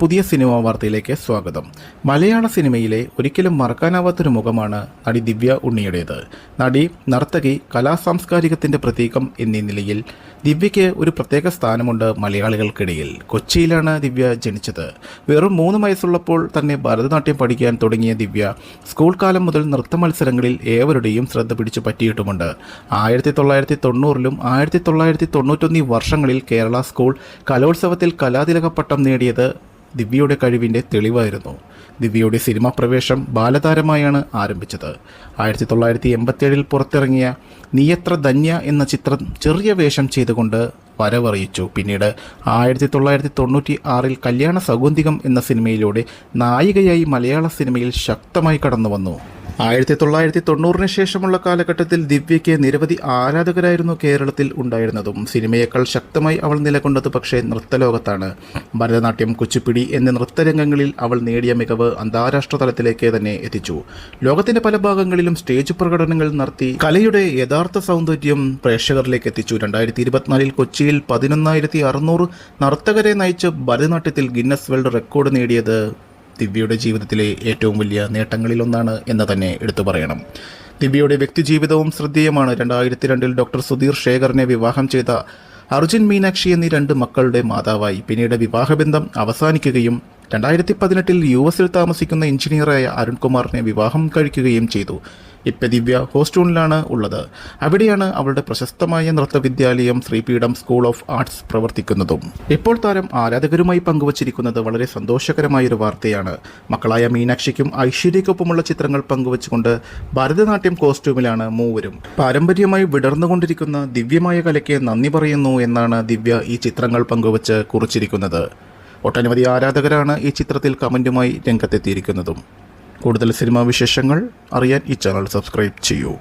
പുതിയ സിനിമാ വാർത്തയിലേക്ക് സ്വാഗതം. മലയാള സിനിമയിലെ ഒരിക്കലും മറക്കാനാവാത്തൊരു മുഖമാണ് നടി ദിവ്യ ഉണ്ണിയുടേത്. നടി നർത്തകി കലാസാംസ്കാരികത്തിന്റെ പ്രതീകം എന്നീ നിലയിൽ ദിവ്യയ്ക്ക് ഒരു പ്രത്യേക സ്ഥാനമുണ്ട് മലയാളികൾക്കിടയിൽ. കൊച്ചിയിലാണ് ദിവ്യ ജനിച്ചത്. വെറും മൂന്ന് വയസ്സുള്ളപ്പോൾ തന്നെ ഭരതനാട്യം പഠിക്കാൻ തുടങ്ങിയ ദിവ്യ സ്കൂൾ കാലം മുതൽ നൃത്ത മത്സരങ്ങളിൽ ഏവരുടെയും ശ്രദ്ധ പിടിച്ചു പറ്റിയിട്ടുമുണ്ട്. ആയിരത്തി തൊള്ളായിരത്തി തൊണ്ണൂറിലും ആയിരത്തി തൊള്ളായിരത്തി തൊണ്ണൂറ്റൊന്നീ വർഷങ്ങളിൽ കേരള സ്കൂൾ കലോത്സവത്തിൽ കലാതിലക പട്ടം നേടിയത് ദിവ്യയുടെ കഴിവിന്റെ തെളിവായിരുന്നു. ദിവ്യയുടെ സിനിമാ പ്രവേശം ബാലതാരമായാണ് ആരംഭിച്ചത്. ആയിരത്തി തൊള്ളായിരത്തി എൺപത്തിയേഴിൽ പുറത്തിറങ്ങിയ നീയത്ര ധന്യ എന്ന ചിത്രം ചെറിയ വേഷം ചെയ്തുകൊണ്ട് വരവറിയിച്ചു. പിന്നീട് ആയിരത്തി തൊള്ളായിരത്തി തൊണ്ണൂറ്റി ആറിൽ കല്യാണ സൗഗന്ധികം എന്ന സിനിമയിലൂടെ നായികയായി മലയാള സിനിമയിൽ ശക്തമായി കടന്നു വന്നു ആയിരത്തി തൊള്ളായിരത്തി തൊണ്ണൂറിന് ശേഷമുള്ള കാലഘട്ടത്തിൽ ദിവ്യയ്ക്ക് നിരവധി ആരാധകരായിരുന്നു കേരളത്തിൽ ഉണ്ടായിരുന്നതും. സിനിമയേക്കാൾ ശക്തമായി അവൾ നിലകൊണ്ടത് പക്ഷേ നൃത്തലോകത്താണ്. ഭരതനാട്യം കുച്ചിപ്പിടി എന്നീ നൃത്തരംഗങ്ങളിൽ അവൾ നേടിയ മികവ് അന്താരാഷ്ട്ര തലത്തിലേക്ക് തന്നെ എത്തിച്ചു. ലോകത്തിന്റെ പല ഭാഗങ്ങളിലും സ്റ്റേജ് പ്രകടനങ്ങൾ നടത്തി കലയുടെ യഥാർത്ഥ സൗന്ദര്യം പ്രേക്ഷകരിലേക്ക് എത്തിച്ചു. രണ്ടായിരത്തി ഇരുപത്തിനാലിൽ കൊച്ചിയിൽ പതിനൊന്നായിരത്തി അറുന്നൂറ് നർത്തകരെ നയിച്ച് ഭരതനാട്യത്തിൽ ഗിന്നസ് വേൾഡ് റെക്കോർഡ് നേടിയത് ദിവ്യയുടെ ജീവിതത്തിലെ ഏറ്റവും വലിയ നേട്ടങ്ങളിലൊന്നാണ് എന്ന് തന്നെ എടുത്തു പറയണം. ദിവ്യയുടെ വ്യക്തിജീവിതവും ശ്രദ്ധേയമാണ്. രണ്ടായിരത്തി രണ്ടിൽ ഡോക്ടർ സുധീർ ശേഖറിനെ വിവാഹം ചെയ്ത അർജുൻ മീനാക്ഷി എന്നീ രണ്ട് മക്കളുടെ മാതാവായി. പിന്നീട് വിവാഹബന്ധം അവസാനിക്കുകയും രണ്ടായിരത്തി പതിനെട്ടിൽ യു എസിൽ താമസിക്കുന്ന എഞ്ചിനീയറായ അരുൺകുമാറിനെ വിവാഹം കഴിക്കുകയും ചെയ്തു. ഇപ്പം ദിവ്യ ഹോസ്റ്റൂണിലാണ് ഉള്ളത്. അവിടെയാണ് അവളുടെ പ്രശസ്തമായ നൃത്തവിദ്യാലയം ശ്രീപീഠം സ്കൂൾ ഓഫ് ആർട്സ് പ്രവർത്തിക്കുന്നതും. ഇപ്പോൾ താരം ആരാധകരുമായി പങ്കുവച്ചിരിക്കുന്നത് വളരെ സന്തോഷകരമായ ഒരു വാർത്തയാണ്. മക്കളായ മീനാക്ഷിക്കും ഐശ്വര്യയ്ക്കൊപ്പമുള്ള ചിത്രങ്ങൾ പങ്കുവച്ചുകൊണ്ട് ഭരതനാട്യം കോസ്റ്റ്യൂമിലാണ് മൂവരും. പാരമ്പര്യമായി വിടർന്നുകൊണ്ടിരിക്കുന്ന ദിവ്യമായ കലയ്ക്ക് നന്ദി പറയുന്നു എന്നാണ് ദിവ്യ ഈ ചിത്രങ്ങൾ പങ്കുവച്ച് കുറിച്ചിരിക്കുന്നത്. ഒട്ടനവധി ആരാധകരാണ് ഈ ചിത്രത്തിൽ കമന്റുമായി രംഗത്തെത്തിയിരിക്കുന്നതും. കൂടുതൽ സിനിമാ വിശേഷങ്ങൾ അറിയാൻ ഈ ചാനൽ സബ്സ്ക്രൈബ് ചെയ്യൂ.